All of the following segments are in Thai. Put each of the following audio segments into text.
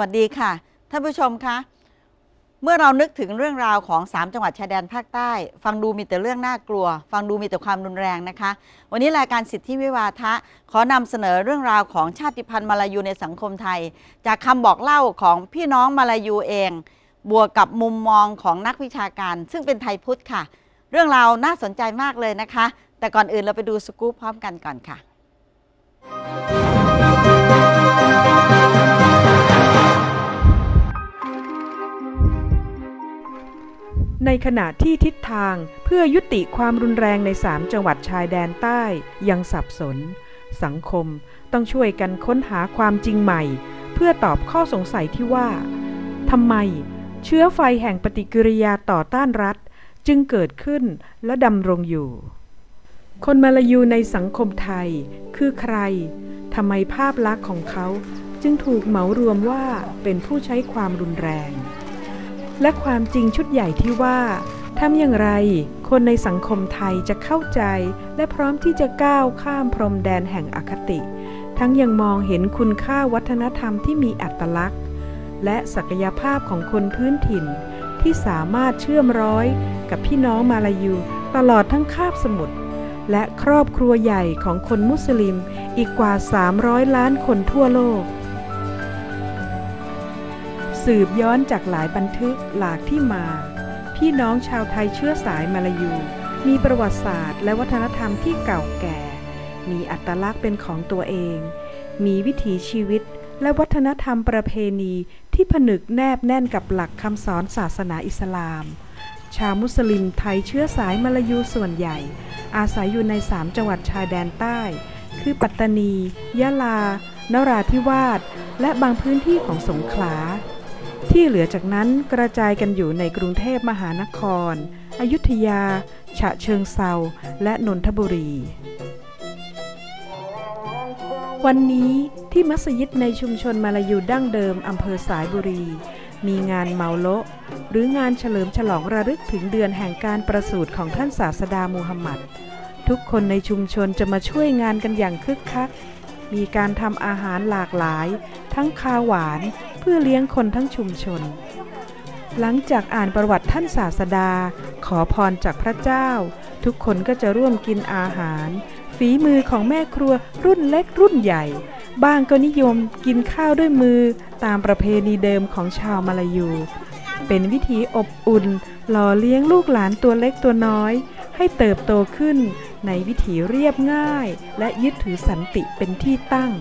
วัสดีค่ะ ท่านผู้ชมคะ เมื่อเรานึกถึงเรื่องราวของ 3 จังหวัดชายแดนภาคใต้ ฟังดูมีแต่เรื่องน่ากลัว ฟังดูมีแต่ความรุนแรงนะคะ วันนี้รายการสิทธิวิวาทะ ขอนำเสนอเรื่องราวของชาติพันธุ์มาลายูในสังคมไทย จากคำบอกเล่าของพี่น้องมาลายูเอง บวกกับมุมมองของนักวิชาการ ซึ่งเป็นไทยพุทธค่ะ เรื่องราวน่าสนใจมากเลยนะคะ แต่ก่อนอื่นเราไปดูสกู๊ปพร้อมกันก่อนค่ะ ในขณะที่ทิศทางเพื่อยุติความรุนแรงในสามจังหวัดชายแดนใต้ยังสับสน สังคมต้องช่วยกันค้นหาความจริงใหม่ เพื่อตอบข้อสงสัยที่ว่าทำไมเชื้อไฟแห่งปฏิกิริยาต่อต้านรัฐจึงเกิดขึ้นและดำรงอยู่ คนมาลายูในสังคมไทยคือใครทำไมภาพลักษณ์ของเขาจึงถูกเหมารวมว่าเป็นผู้ใช้ความรุนแรง และความจริงชุดใหญ่ที่ว่าทำอย่างไร คนในสังคมไทยจะเข้าใจ และพร้อมที่จะก้าวข้ามพรมแดนแห่งอคติ ทั้งยังมองเห็นคุณค่าวัฒนธรรมที่มีอัตลักษณ์ และศักยภาพของคนพื้นถิ่น ที่สามารถเชื่อมร้อยกับพี่น้องมาลายูตลอดทั้งคาบสมุทรและครอบครัวใหญ่ของคนมุสลิมอีกกว่า 300 ล้านคนทั่วโลก สืบย้อนจากหลายบันทึกหลากที่มา พี่น้องชาวไทยเชื้อสายมาลายู มีประวัติศาสตร์และวัฒนธรรมที่เก่าแก่ มีอัตลักษณ์เป็นของตัวเอง มีวิถีชีวิตและวัฒนธรรมประเพณีที่ผนึกแนบแน่นกับหลักคำสอนศาสนาอิสลาม ชาวมุสลิมไทยเชื้อสายมาลายูส่วนใหญ่ อาศัยอยู่ในสามจังหวัดชายแดนใต้ คือปัตตานี ยะลา นราธิวาส และบางพื้นที่ของสงขลา ที่เหลือจากนั้นกระจายกันอยู่ในกรุงเทพมหานคร อยุธยา ฉะเชิงเซา และนนทบุรี วันนี้ที่มัสยิดในชุมชนมาลายูดั้งเดิมอำเภอสายบุรี มีงานเมาโลหรืองานเฉลิมฉลองระลึกถึงเดือนแห่งการประสูติของท่านศาสดามูฮัมหมัด ทุกคนในชุมชนจะมาช่วยงานกันอย่างคึกคัก มีการทำอาหารหลากหลาย ทั้งคาวหวาน พื่อเลี้ยงคนทั้งชุมชน หลังจากอ่านประวัติท่านศาสดา ขอพรจากพระเจ้า ทุกคนก็จะร่วมกินอาหาร ฝีมือของแม่ครัวรุ่นเล็กรุ่นใหญ่ บ้างก็นิยมกินข้าวด้วยมือตามประเพณีเดิมของชาวมาลายู เป็นวิธีอบอุ่น หล่อเลี้ยงลูกหลานตัวเล็กตัวน้อย ให้เติบโตขึ้นในวิถีเรียบง่าย และยึดถือสันติเป็นที่ตั้ง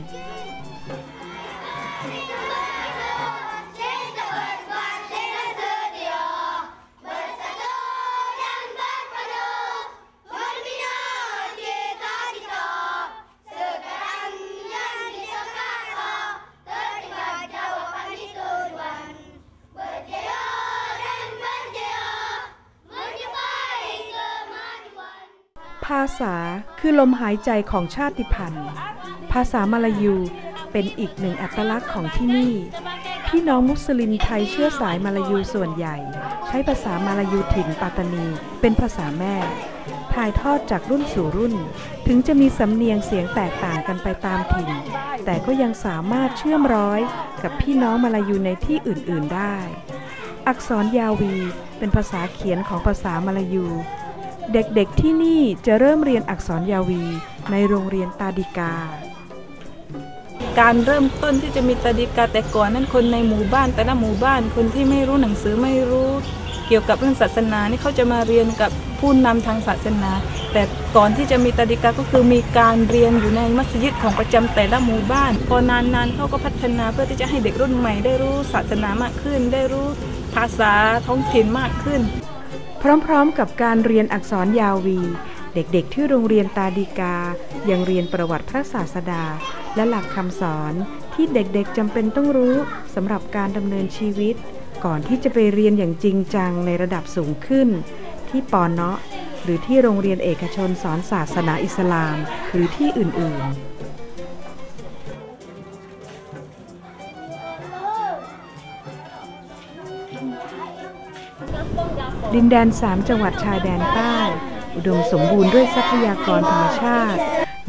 ภาษาคือลมหายใจของชาติพันธุ์ ภาษามาลายูเป็นอีกหนึ่งอัตลักษณ์ของที่นี่ พี่น้องมุสลิมไทยเชื้อสายมาลายูส่วนใหญ่ ใช้ภาษามาลายูถิ่นปัตตานี เป็นภาษาแม่ ถ่ายทอดจากรุ่นสู่รุ่น ถึงจะมีสำเนียงเสียงแตกต่างกันไปตามถิ่น แต่ก็ยังสามารถเชื่อมร้อยกับพี่น้องมาลายูในที่อื่น ๆได้ อักษรยาวีเป็นภาษาเขียนของภาษามาลายู เด็กๆที่นี่จะเริ่มเรียนอักษรยาวี ในโรงเรียนตาดิกา การเริ่มต้นที่จะมีตาดิกาแต่ก่อนนั้นคนในหมู่บ้าน แต่ละหมู่บ้านคนที่ไม่รู้หนังสือไม่รู้เกี่ยวกับเรื่องศาสนานี่เขาจะมาเรียนกับผู้นำทางศาสนา แต่ก่อนที่จะมีตาดิกาก็คือมีการเรียนอยู่ในมัสยิดของประจำแต่ละหมู่บ้าน พอนานๆเขาก็พัฒนาเพื่อที่จะให้เด็กรุ่นใหม่ได้รู้ศาสนามากขึ้น ได้รู้ภาษาท้องถิ่นมากขึ้น พร้อมๆ กับการเรียนอักษรยาวี เด็กๆ ที่โรงเรียนตาดิกา ยังเรียนประวัติพระศาสดา และหลักคำสอนที่เด็กๆจำเป็นต้องรู้สำหรับการดำเนินชีวิต ก่อนที่จะไปเรียนอย่างจริงจังในระดับสูงขึ้น ที่ปอนเนาะหรือที่โรงเรียนเอกชนสอนศาสนาอิสลาม หรือที่อื่นๆ ดินแดนสามจังหวัดชายแดนใต้ อุดมสมบูรณ์ด้วยทรัพยากรธรรมชาติ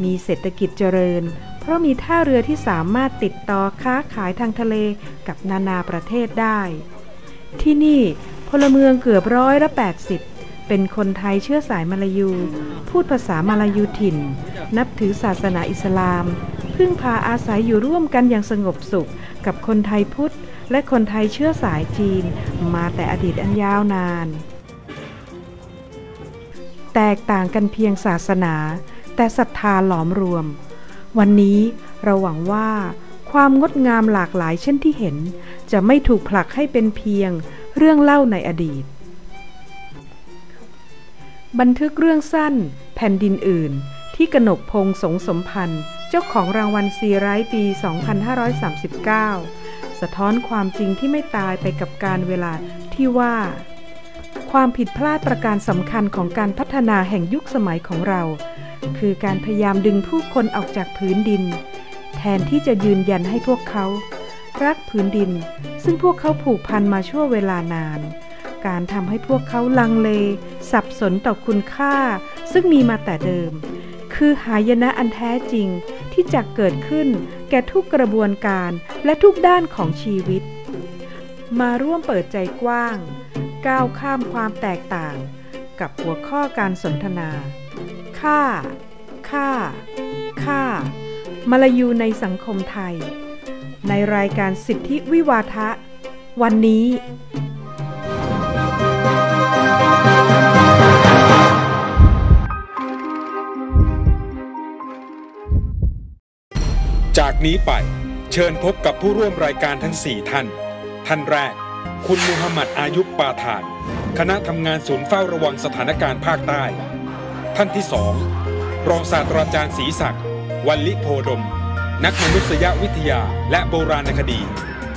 มีเศรษฐกิจเจริญ เพราะมีท่าเรือที่สามารถติดต่อค้าขายทางทะเลกับนานาประเทศได้ ที่นี่พลเมืองเกือบร้อยละ 80 เป็นคนไทยเชื้อสายมาลายู พูดภาษามาลายูถิ่น นับถือศาสนาอิสลาม พึ่งพาอาศัยอยู่ร่วมกันอย่างสงบสุขกับคนไทยพุทธและคนไทยเชื้อสายจีนมาแต่อดีตอันยาวนาน แตกต่างกันเพียงศาสนา แต่ศรัทธาหลอมรวม วันนี้เราหวังว่า ความงดงามหลากหลายเช่นที่เห็น จะไม่ถูกผลักให้เป็นเพียงเรื่องเล่าในอดีต บันทึกเรื่องสั้น แผ่นดินอื่น ที่กนกพงสงสมพันธ์ เจ้าของรางวัลซีไรต์ปี 2539 สะท้อนความจริงที่ไม่ตายไปกับการเวลาที่ว่า ความผิดพลาดประการสำคัญของการพัฒนาแห่งยุคสมัยของเรา คือการพยายามดึงผู้คนออกจากพื้นดิน แทนที่จะยืนยันให้พวกเขา รักพื้นดิน ซึ่งพวกเขาผูกพันมาชั่วเวลานาน การทำให้พวกเขาลังเล สับสนต่อคุณค่า ซึ่งมีมาแต่เดิม คือหายนะอันแท้จริงที่จะเกิดขึ้นแก่ทุกกระบวนการและทุกด้านของชีวิต มาร่วมเปิดใจกว้าง ก้าวข้ามความแตกต่าง กับหัวข้อการสนทนา ค่า ค่า ค่ามลายูในสังคมไทย ในรายการสิทธิวิวาทะ วันนี้ จากนี้ไปเชิญพบกับผู้ร่วมรายการทั้ง 4 ท่าน ท่านแรก คุณมูฮัมหมัดอายุบปาถาน คณะทำงานศูนย์เฝ้าระวังสถานการณ์ภาคใต้ ท่านที่สองรองศาสตราจารย์ศรีศักดิ์วันลิโพดม นักมนุษยวิทยาและโบราณคดี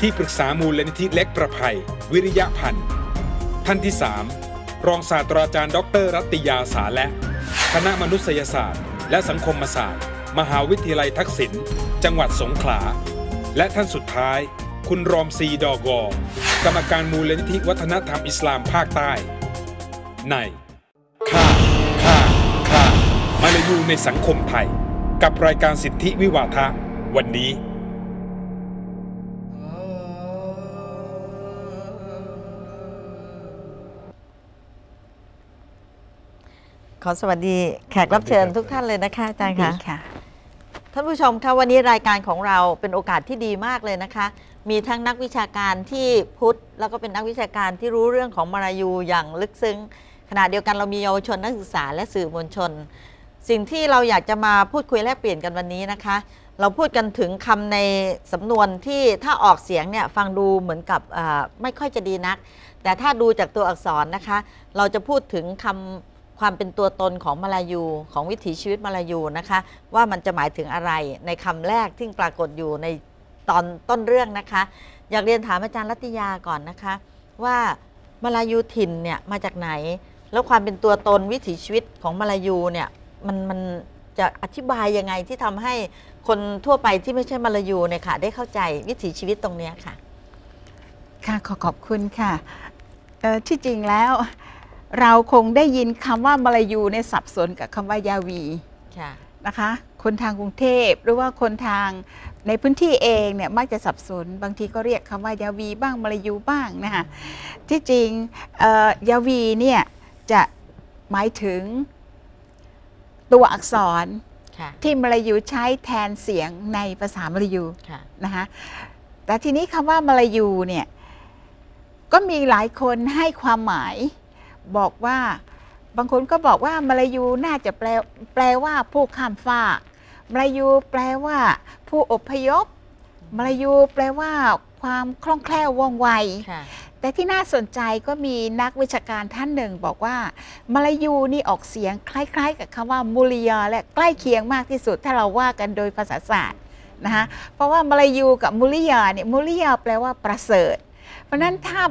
ที่ปรึกษามูลนิธิเล็กประภัย วิริยะพันธ์ท่านที่สามรองศาสตราจารย์ดรรัตติยาสาและ คณะมนุษยศาสตร์ และสังคมศาสตร์ มหาวิทยาลัยทักษิณจังหวัดสงขลา และท่านสุดท้าย คุณรอมซีดอกอ กรรมการมูลนิธิวัฒนธรรมอิสลามภาคใต้ ในค่าค่าค่ามาลายูในสังคมไทย กับรายการสิทธิวิวาทะ วันนี้ ขอสวัสดีแขกรับเชิญทุกท่านเลยนะคะอาจารย์ดีคะค่ะ ท่านผู้ชมคะวันนี้รายการของเราเป็นโอกาสที่ดีมากเลยนะคะ มีทั้งนักวิชาการที่พุทธแล้วก็เป็นนักวิชาการที่รู้เรื่องของมาลายูอย่างลึกซึ้งขณะเดียวกันเรามีเยาวชนนักศึกษาและสื่อมวลชน สิ่งที่เราอยากจะมาพูดคุยแลกเปลี่ยนกันวันนี้นะคะ เราพูดกันถึงคำในสำนวนที่ถ้าออกเสียงเนี่ยฟังดูเหมือนกับไม่ค่อยจะดีนัก แต่ถ้าดูจากตัวอักษรนะคะ เราจะพูดถึงคำ ความเป็นตัวตนของมาลายูของวิถีชีวิตมาลายูนะคะ ว่ามันจะหมายถึงอะไรในคำแรกที่ปรากฏอยู่ในตอนต้นเรื่องนะคะ อยากเรียนถามอาจารย์รัตยาก่อนนะคะ ว่ามาลายูถิ่นเนี่ยมาจากไหน แล้วความเป็นตัวตนวิถีชีวิตของมาลายูเนี่ยมันมันจะอธิบายยังไงที่ทำให้คนทั่วไปที่ไม่ใช่มาลายูเนี่ยค่ะได้เข้าใจวิถีชีวิตตรงเนี้ค่ะ ค่ะขอขอบคุณค่ะที่จริงแล้ว เราคงได้ยินคำว่ามาลายูเนี่ยสับสนกับคำว่ายาวีค่ะนะคะ คนทางกรุงเทพหรือว่าคนทางในพื้นที่เองเนี่ยมักจะสับสน บางทีก็เรียกคำว่ายาวีบ้างมาลายูบ้างนะคะที่จริงเอ่อยาวีเนี่ยจะหมายถึงตัวอักษรค่ะที่มาลายูใช้แทนเสียงในภาษามาลายูค่ะนะคะแต่ทีนี้คำว่ามาลายูเนี่ยก็มีหลายคนให้ความหมาย บอกว่า บางคนก็บอกว่ามาลายูน่าจะแปลแปลว่าผู้ข้ามฟากมาลายูแปลว่า ผู้อพยพมาลายูแปลว่าความคล่องแคล่วว่องไว แต่ที่น่าสนใจก็มีนักวิชาการท่านหนึ่งบอกว่ามาลายูนี่ออกเสียงคล้าย ๆ กับคำว่ามูลิยาและใกล้เคียงมากที่สุด ถ้าเราว่ากันโดยภาษาศาสตร์นะคะเพราะว่ามาลายูกับมูลิยาเนี่ยมูลิยาแปลว่าประเสริฐ เพราะฉะนั้นถ้าบอก